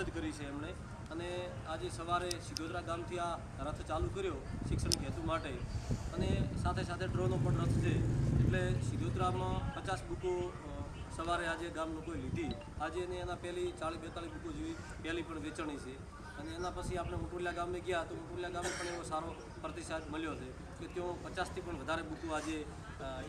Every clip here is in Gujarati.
મદદ કરી છે એમણે. અને આજે સવારે સિગોદરા ગામથી આ રથ ચાલુ કર્યો શિક્ષણિક હેતુ માટે. અને સાથે સાથે ડ્રોનો પણ રથ છે. એટલે સિગોદરામાં પચાસ બુકો સવારે આજે ગામ લોકોએ લીધી. આજે એને એના પહેલી ચાલીસ બેતાલીસ બુકો જેવી પહેલી પણ વેચણી છે. અને એના પછી આપણે ઉંટુલિયા ગામે ગયા તો ઉંટુલિયા ગામે પણ એવો સારો પ્રતિસાદ મળ્યો છે કે તેઓ પચાસથી પણ વધારે બુકો આજે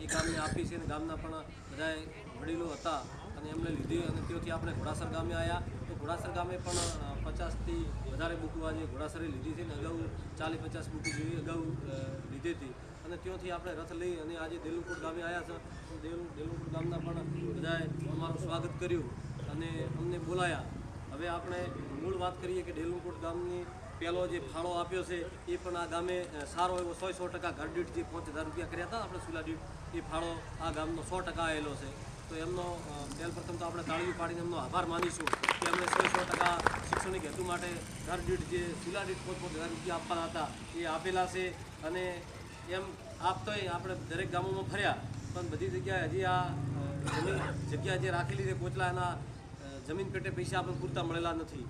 એ ગામને આપી છે અને ગામના પણ બધાએ વડીલો હતા અને એમને લીધી અને ત્યાંથી આપણે ઘોડાસર ગામે આવ્યા ઘોડાસર ગામે પણ પચાસથી વધારે બુકો આજે ઘોડાસરે લીધી છે ને, અગાઉ ચાલીસ પચાસ બુકો જેવી અગાઉ લીધી હતી. અને ત્યાંથી આપણે રથ લઈ અને આજે દેલુપુર ગામે આવ્યા છે. દેલુ, દેલુપુર ગામના પણ બધાએ અમારું સ્વાગત કર્યું અને અમને બોલાયા. હવે આપણે મૂળ વાત કરીએ કે દેલુપુર ગામની પહેલો જે ફાળો આપ્યો છે, એ પણ આ ગામે સારો એવો સો સો ટકા ઘર દીઠ જે પાંચ હજાર રૂપિયા કર્યા હતા, આપણે સુલા દીઠ, એ ફાળો આ ગામનો સો ટકા આવેલો છે. તો એમનો પહેલ પ્રથમ તો આપણે તાળીઓ પાડીને એમનો આભાર માનીશું કે એમણે સો સો ટકા શિક્ષણિક હેતુ માટે ઘર દીઠ જે સુલા દીઠ પાંચ હજાર રૂપિયા આપવાના હતા એ આપેલા છે. અને એમ આપતોય આપણે દરેક ગામોમાં ફર્યા, પણ બધી જગ્યાએ હજી આ જમીન જગ્યા જે રાખેલી છે કોચલા એના જમીન પેટે પૈસા આપણને પૂરતા મળેલા નથી.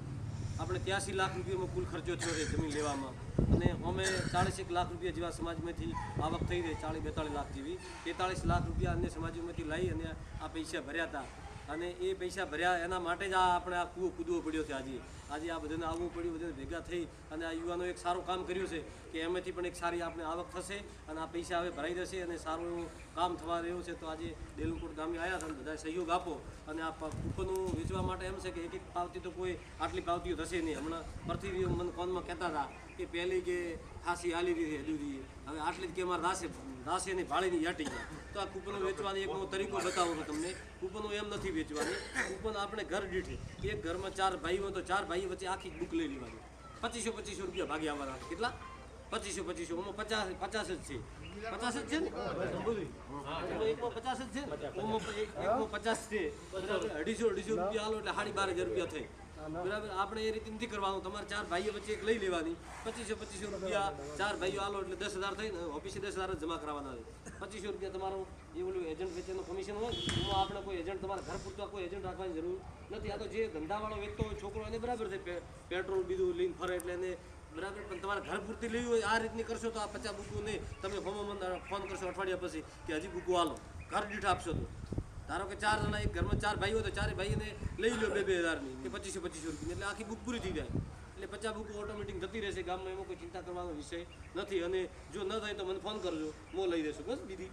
આપણે ત્યાંસી લાખ રૂપિયામાં કુલ ખર્ચો થયો છે જમીન લેવામાં. અને અમે ચાળીસ એક લાખ રૂપિયા જેવા સમાજમાંથી આવક થઈ રહી ચાળીસ બેતાળીસ લાખ જેવી. તેતાળીસ લાખ રૂપિયા અન્ય સમાજોમાંથી લઈ અને આ પૈસા ભર્યા હતા. અને એ પૈસા ભર્યા એના માટે જ આપણે આ કૂવો કૂદવો પડ્યો છે આજે. આજે આ બધાને આવવું પડ્યું, બધાને ભેગા થઈ અને આ યુવાનો એક સારું કામ કર્યું છે કે એમાંથી પણ એક સારી આપણે આવક થશે અને આ પૈસા હવે ભરાઈ જશે અને સારું એવું કામ થવા રહ્યું છે તો આજે ડેલુકોટ ગામે આવ્યા હતા અને બધા સહયોગ આપો અને આ કૂપનનું વેચવા માટે એમ છે કે એક એક પાવતી તો કોઈ આટલી પાવતીઓ થશે નહીં. હમણાં પરથી મને ફોનમાં કહેતા હતા કે પહેલી કે ખાસી હાલી રહી છે હવે આટલી જ કે અમારે રાસે રાસે ને ભાળીની યાટી ગયા. તો આ કૂપનો વેચવાની એક તરીકો બતાવું છું તમને. કૂપનો એમ નથી વેચવાની. કૂપન આપણે ઘર દીઠે એક ઘરમાં ચાર ભાઈઓ તો ચાર ભાઈ વચ્ચે આખી બુક લઈ લેવાની. પચીસો પચીસો રૂપિયા ભાગે આવવાના. કેટલા? પચીસો પચીસો. ઓમાં પચાસ પચાસ જ છે. પચાસ જ છે પચાસ જ છે ઓમાં પચાસ છે. અઢીસો અઢીસો રૂપિયા આલો એટલે સાડી બાર હજાર રૂપિયા થઈ. બરાબર? આપણે એ રીતે નથી કરવાનું. તમારે ચાર ભાઈઓ વચ્ચે એક લઈ લેવાની. પચીસો પચીસો રૂપિયા. ચાર ભાઈઓ આલો એટલે દસ હજાર થઈને ઓફિસે દસ હજાર જમા કરાવવાના છે. પચીસો રૂપિયા તમારું, એ ઓલું એજન્ટ વેચેનું કમિશન હોય એમાં આપણે કોઈ એજન્ટ તમારા ઘર પૂરતા કોઈ એજન્ટ રાખવાની જરૂર નથી. આ તો જે ધંધાવાળો વેચતો હોય, છોકરો એને બરાબર છે પેટ્રોલ બીજું લઈને ફરે એટલે એને બરાબર, પણ તમારે ઘર પૂરતી લેવી હોય, આ રીતની કરશો તો આ પચાસ બુકો નહીં. તમે હોમો ફોન કરશો અઠવાડિયા પછી કે હજી બુકો હાલો ઘર દીઠ આપશો તો. ધારો કે ચાર જણા, એક ઘરમાં ચાર ભાઈઓ તો ચારે ભાઈને લઈ લો બે બે હજારની, કે પચીસો પચીસો રૂપિયા. એટલે આખી બુક પૂરી થઈ જાય. એટલે પચાસ બુકો ઓટોમેટિક જતી રહેશે ગામમાં, એમાં કોઈ ચિંતા કરવાનો વિષય નથી. અને જો ન થાય તો મને ફોન કરજો, હું લઈ દેશું બસ, બીજી.